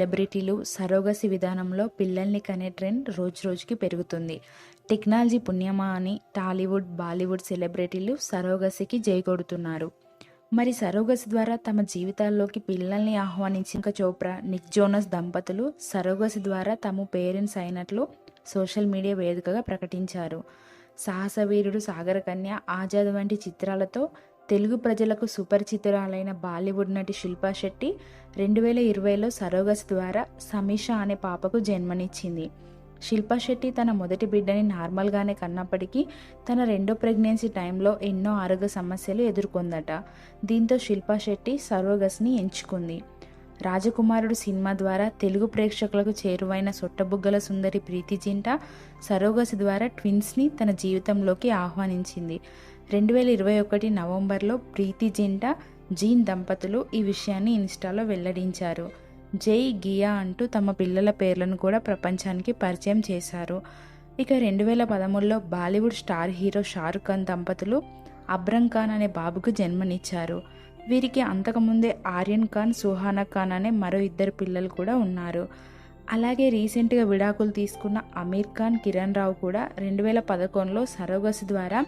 సెలబ్రిటీలు సరోగసి విధానంలో పిల్లల్ని కనే ట్రెండ్ రోజు రోజుకి పెరుగుతుంది. టెక్నాలజీ పుణ్యమా అని టాలీవుడ్ బాలీవుడ్ సెలబ్రిటీలు సరోగసికి జయగొడుతున్నారు మరి సరోగసి ద్వారా తమ జీవితాల్లోకి పిల్లల్ని ఆహ్వానించిన చోప్రా నిక్ జోనస్ దంపతులు సరోగసి ద్వారా తమ పేరెంట్స్ అయినట్లు సోషల్ మీడియా వేదికగా ప్రకటించారు. సాహసవీరుడు సాగరకన్య ఆజాద్ వంటి చిత్రాలతో తెలుగు ప్రజలకు సుపరిచితురాలైన బాలీవుడ్ నటి శిల్పా శెట్టి రెండు వేల ఇరవైలో సరోగస్ ద్వారా సమీషా అనే పాపకు జన్మనిచ్చింది. శిల్పా శెట్టి తన మొదటి బిడ్డని నార్మల్గానే కన్నప్పటికీ తన రెండో ప్రెగ్నెన్సీ టైంలో ఎన్నో ఆరోగ్య సమస్యలు ఎదుర్కొందట. దీంతో శిల్పా శెట్టి సరోగస్ని ఎంచుకుంది. రాజకుమారుడు సినిమా ద్వారా తెలుగు ప్రేక్షకులకు చేరువైన సొట్టబుగ్గల సుందరి ప్రీతి జింట సరోగసి ద్వారా ట్విన్స్ని తన జీవితంలోకి ఆహ్వానించింది. రెండు వేల ఇరవై ఒకటి నవంబర్లో ప్రీతి జింట జీన్ దంపతులు ఈ విషయాన్ని ఇన్స్టాలో వెల్లడించారు. జై గియా అంటూ తమ పిల్లల పేర్లను కూడా ప్రపంచానికి పరిచయం చేశారు. ఇక రెండు వేల పదమూడులో Bollywood star hero Shahrukh Khan దంపతులు అబ్రం ఖాన్ అనే బాబుకు జన్మనిచ్చారు. వీరికి అంతకుముందే ఆర్యన్ ఖాన్ సుహానా ఖాన్ అనే మరో ఇద్దరు పిల్లలు కూడా ఉన్నారు. అలాగే రీసెంట్గా విడాకులు తీసుకున్న అమీర్ ఖాన్ కిరణ్ రావు కూడా రెండు వేల పదకొండులో సరోగసి ద్వారా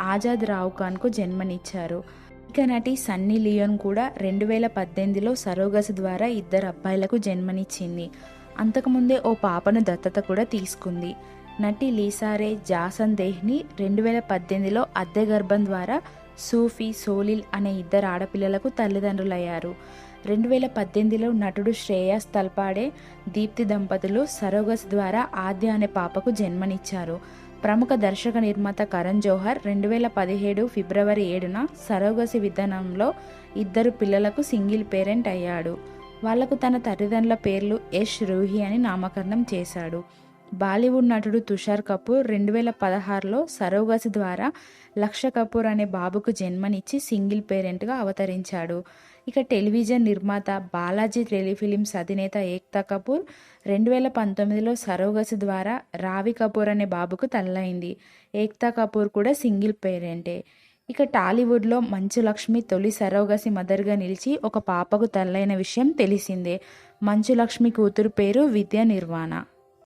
ఆజాద్ రావు ఖాన్కు జన్మనిచ్చారు. ఇక నటి సన్నీ లియోన్ కూడా రెండు వేల పద్దెనిమిదిలో సరోగసి ద్వారా ఇద్దరు అబ్బాయిలకు జన్మనిచ్చింది. అంతకుముందే ఓ పాపను దత్తత కూడా తీసుకుంది. నటి లీసారే జాసన్ దేహ్ని రెండు వేల పద్దెనిమిదిలో అద్దె గర్భం ద్వారా సూఫీ సోలిల్ అనే ఇద్దరు ఆడపిల్లలకు తల్లిదండ్రులయ్యారు. రెండు వేల పద్దెనిమిదిలో నటుడు శ్రేయాస్ తల్పాడే దీప్తి దంపతులు సరోగస్ ద్వారా ఆద్య అనే పాపకు జన్మనిచ్చారు. ప్రముఖ దర్శక నిర్మాత కరణ్ జోహర్ రెండు వేల పదిహేడు ఫిబ్రవరి ఏడున సరోగసి విధానంలో ఇద్దరు పిల్లలకు సింగిల్ పేరెంట్ అయ్యాడు. వాళ్ళకు తన తల్లిదండ్రుల పేర్లు యష్ రూహి అని నామకరణం చేశాడు. బాలీవుడ్ నటుడు తుషార్ కపూర్ రెండు వేల పదహారులో సరోగసి ద్వారా లక్ష కపూర్ అనే బాబుకు జన్మనిచ్చి సింగిల్ పేరెంట్గా అవతరించాడు. ఇక టెలివిజన్ నిర్మాత బాలాజీ టెలిఫిలిమ్స్ అధినేత ఏక్తా కపూర్ రెండు వేల పంతొమ్మిదిలో సరోగసి ద్వారా రావి కపూర్ అనే బాబుకు తల్లైంది. ఏక్తా కపూర్ కూడా సింగిల్ పేరెంటే. ఇక టాలీవుడ్లో మంచు లక్ష్మి తొలి సరోగసి మదర్గా నిలిచి ఒక పాపకు తల్లైన విషయం తెలిసిందే. మంచు లక్ష్మి కూతురు పేరు విద్యా నిర్వాణ.